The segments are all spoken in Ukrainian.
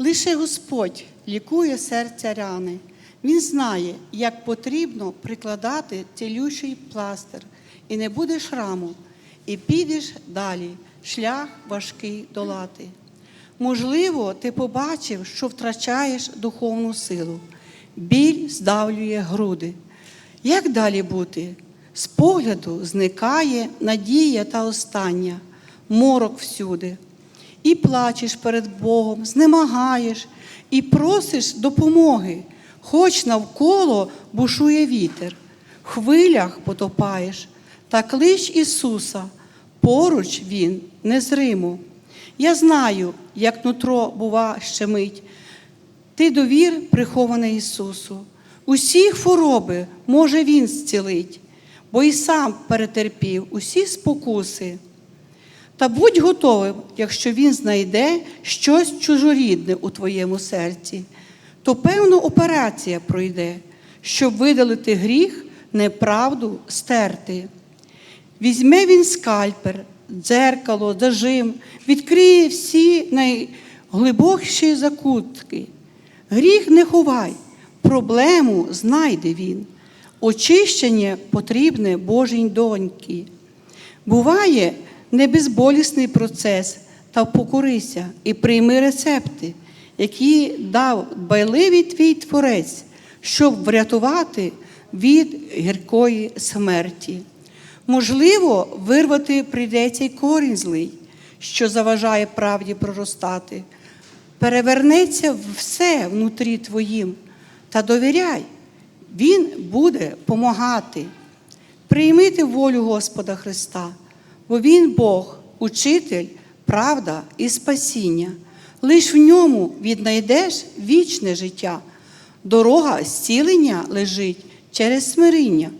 Лише Господь лікує серця рани. Він знає, як потрібно прикладати цілющий пластир, і не буде шраму, і підеш далі, шлях важкий долати. Можливо, ти побачив, що втрачаєш духовну силу, біль здавлює груди. Як далі бути? З погляду зникає надія та остання, морок всюди. І плачеш перед Богом, знемагаєш, і просиш допомоги, хоч навколо бушує вітер, в хвилях потопаєш, та клич Ісуса, поруч Він незримо. Я знаю, як нутро бува щемить, ти довір прихований Ісусу. Усі хвороби може Він зцілить, бо і сам перетерпів усі спокуси. Та будь готовим, якщо він знайде щось чужорідне у твоєму серці, то певно операція пройде, щоб видалити гріх, неправду стерти. Візьме він скальпер, дзеркало, зажим, відкриє всі найглибокіші закутки. Гріх не ховай, проблему знайде він. Очищення потрібне Божій доньки. Буває небезболісний процес, та покорися і прийми рецепти, які дав дбайливий твій творець, щоб врятувати від гіркої смерті. Можливо, вирвати прийдеться й корінь злий, що заважає правді проростати. Перевернеться все внутрі твоїм, та довіряй, Він буде помагати. Приймити волю Господа Христа, бо Він Бог, учитель, правда і спасіння. Лиш в ньому віднайдеш вічне життя. Дорога зцілення лежить через смиріння.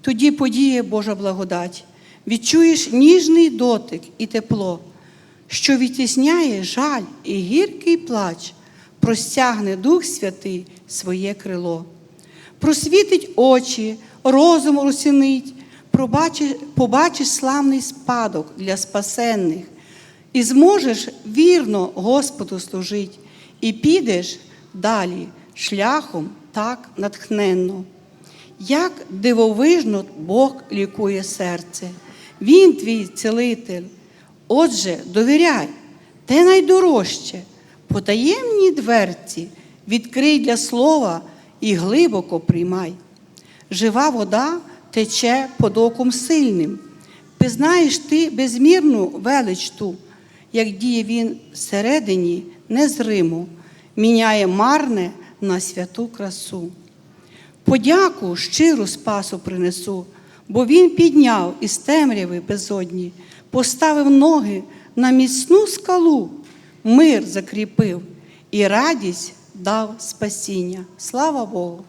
Тоді подіє Божа благодать, відчуєш ніжний дотик і тепло, що відтісняє жаль і гіркий плач, простягне Дух Святий своє крило просвітить очі, розум розсінить, побачиш славний спадок для спасенних, і зможеш вірно Господу служить, і підеш далі шляхом так натхненно. Як дивовижно Бог лікує серце, Він твій цілитель. Отже, довіряй, те найдорожче, потаємні дверці, відкрий для слова і глибоко приймай. Жива вода тече под оком сильним. Пізнаєш ти безмірну велич ту, як діє він всередині незримо, міняє марне на святу красу. Подяку щиру спасу принесу, бо він підняв із темряви безодні, поставив ноги на міцну скалу, мир закріпив і радість дав спасіння. Слава Богу!